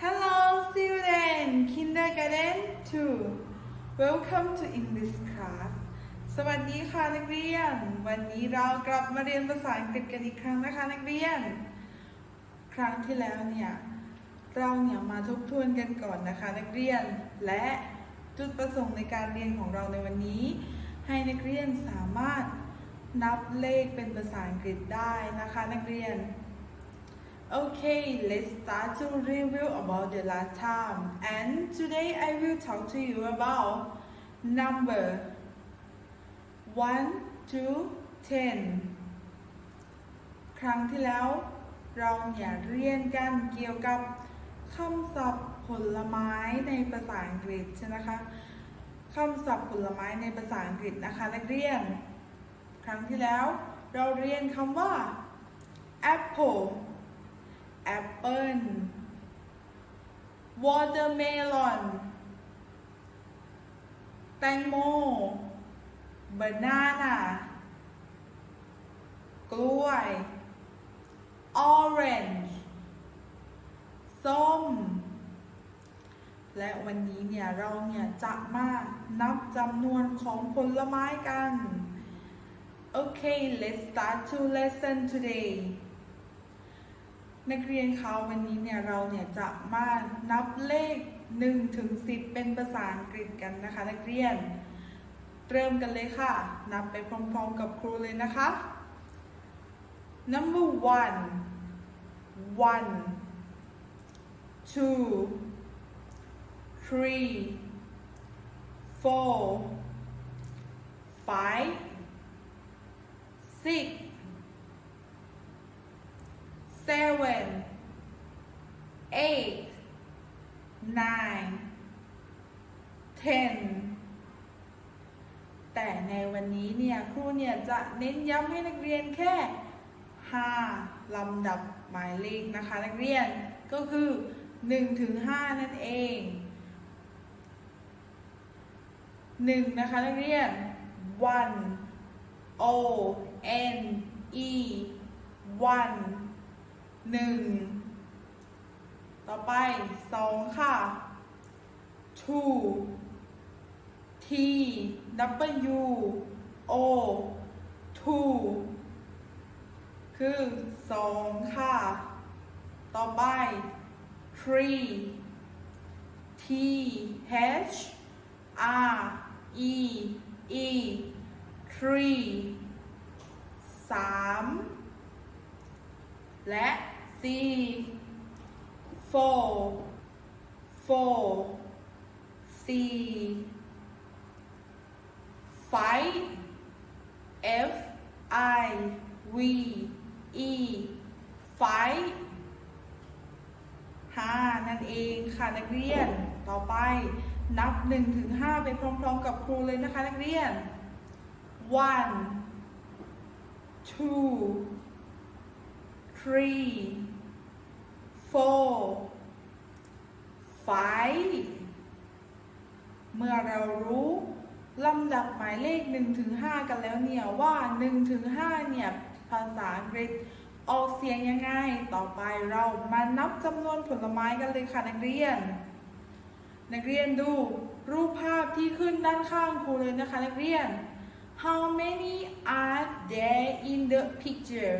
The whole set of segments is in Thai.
Hello, student, kindergarten 2. Welcome to English class. สวัสดีค่ะนักเรียน วันนี้เรากลับมาเรียนภาษาอังกฤษกันอีกครั้งนะคะนักเรียน ครั้งที่แล้วเนี่ยเราเนี่ยมาทบทวนกันก่อนนะคะนักเรียนและจุดประสงค์ในการเรียนของเราในวันนี้ ให้นักเรียนสามารถนับเลขเป็นภาษาอังกฤษได้นะคะนักเรียน Okay, let's start to review about the last time. And today I will talk to you about number 1 to 10 ครั้งที่แล้ว เราเนี่ยเรียนกันเกี่ยวกับคำศัพท์ผลไม้ในภาษาอังกฤษใช่ไหมคะคำศัพท์ผลไม้ในภาษาอังกฤษนะคะนักเรียน ครั้งที่แล้วเราเรียนคำว่า apple apple watermelon แตงโม banana กล้วย orange ส้ม และวันนี้เนี่ย เราเนี่ย จะมานับจำนวนของผลไม้กัน Okay let's start to lesson today นักเรียนคะวันนี้เนี่ย เราเนี่ย จะมานับเลข1ถึง10 เป็นภาษาอังกฤษกันนะคะ นักเรียน เริ่มกันเลยค่ะ นับไปพร้อมๆกับครูเลยนะคะ number one one two three four five six seven, eight, nine, ten แต่ในวันนี้เนี่ยครูเนี่ยจะเน้นย้ำให้นักเรียนแค่ 5 ลำดับหมายเลขนะคะ นักเรียนก็คือ 1 ถึง 5 นั่นเอง 1 นะคะ นักเรียน one o n e one หนึ่งต่อไปสองค่ะ two t w o two คือสองค่ะ ต่อไป three t h r e e three สามและ C four four C five F I V E five ห้านั่นเองค่ะนักเรียน ต่อไปนับ1ถึง5ไปพร้อมๆกับครูเลยนะคะนักเรียน one two three, four, five เมื่อเรารู้ลำดับหมายเลข1ถึง5กันแล้วเนี่ยว่า1ถึง5เนี่ย ภาษาอังกฤษ ออกเสียงยังไง ต่อไปเรามานับจำนวนผลไม้กันเลยค่ะนักเรียน นักเรียนดูรูปภาพที่ขึ้นด้านข้างครูเลยนะคะนักเรียน How many are there in the picture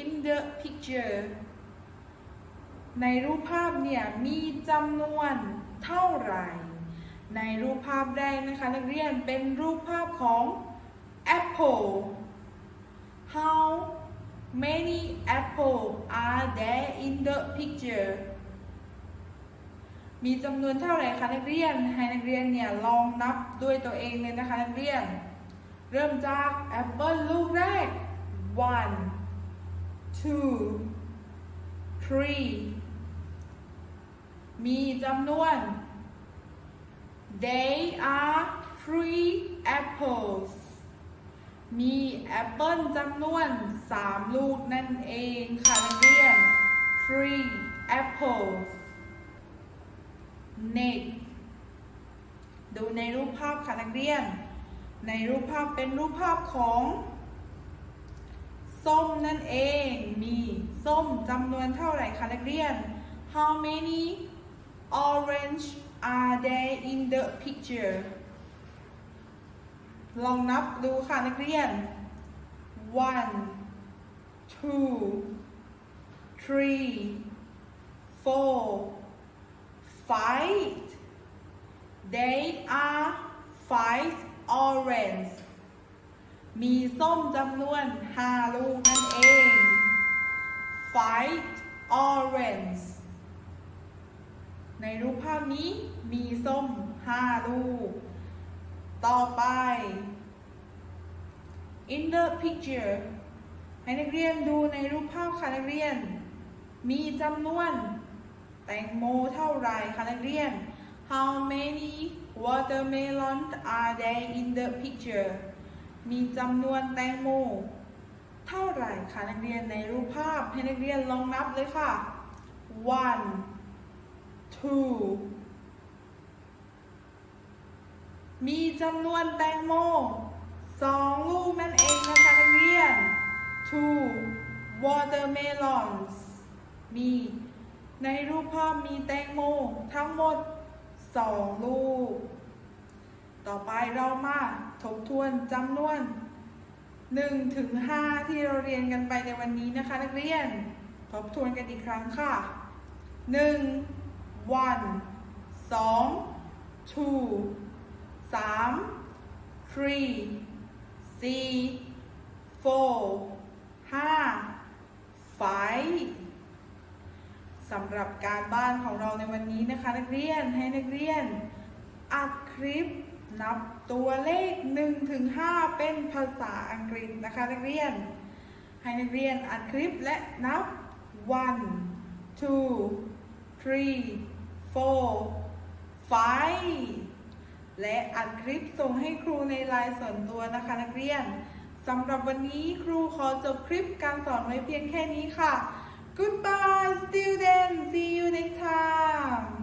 in the picture ในรูปภาพเนี่ยมีจำนวนเท่าไหร่ ในรูปภาพแรกนะคะนักเรียนเป็นรูปภาพของ apple how many apple are there in the picture มีจำนวนเท่าไหร่คะนักเรียน ให้นักเรียนเนี่ยลองนับด้วยตัวเองเลยนะคะนักเรียน เริ่มจากแอปเปิลลูกแรก one two three มีจำนวน they are three apples มีแอปเปิลจำนวน 3 ลูกนั่นเองค่ะนักเรียน three apples next ดูในรูปภาพค่ะนักเรียน ในรูปภาพเป็นรูปภาพของ ส้มนั่นเอง มีส้มจำนวนเท่าไหร่คะนักเรียน How many orange are there in the picture ลองนับดูค่ะนักเรียน one two three four five there are five orange มีส้มจำนวน5ลูกนั่นเอง five orange ในรูปภาพนี้มีส้ม5ลูก ต่อไป in the picture ให้นักเรียนดูในรูปภาพค่ะนักเรียน มีจำนวนแตงโมเท่าไรคะนักเรียน How many watermelons are there in the picture มีจำนวนแตงโม เท่าไร่คะนักเรียนในรูปภาพให้นักเรียนลองนับเลยค่ะ one two มีจำนวนแตงโมสองลูกนั่นเองนะคะนักเรียน two watermelons มี ในรูปภาพมีแตงโมทั้งหมดสองลูก ต่อไปเรามาทบทวนจำนวน1ถึง5ที่เราเรียนกันไปในวันนี้นะคะ นักเรียน ทบทวนกันอีกครั้งค่ะ1 one 2 two 3 three four four five สำหรับการบ้านของเราในวันนี้นะคะ นักเรียนให้นักเรียน อัดคลิปนับตัวเลข1ถึง5เป็นภาษาอังกฤษนะคะ นักเรียน ให้นักเรียนอัดคลิปและนับ one two three four five และอัดคลิปส่งให้ครูในไลน์ส่วนตัวนะคะนักเรียนสำหรับวันนี้ครูขอจบคลิปการสอนไว้เพียงแค่นี้ค่ะ Goodbye students see you next time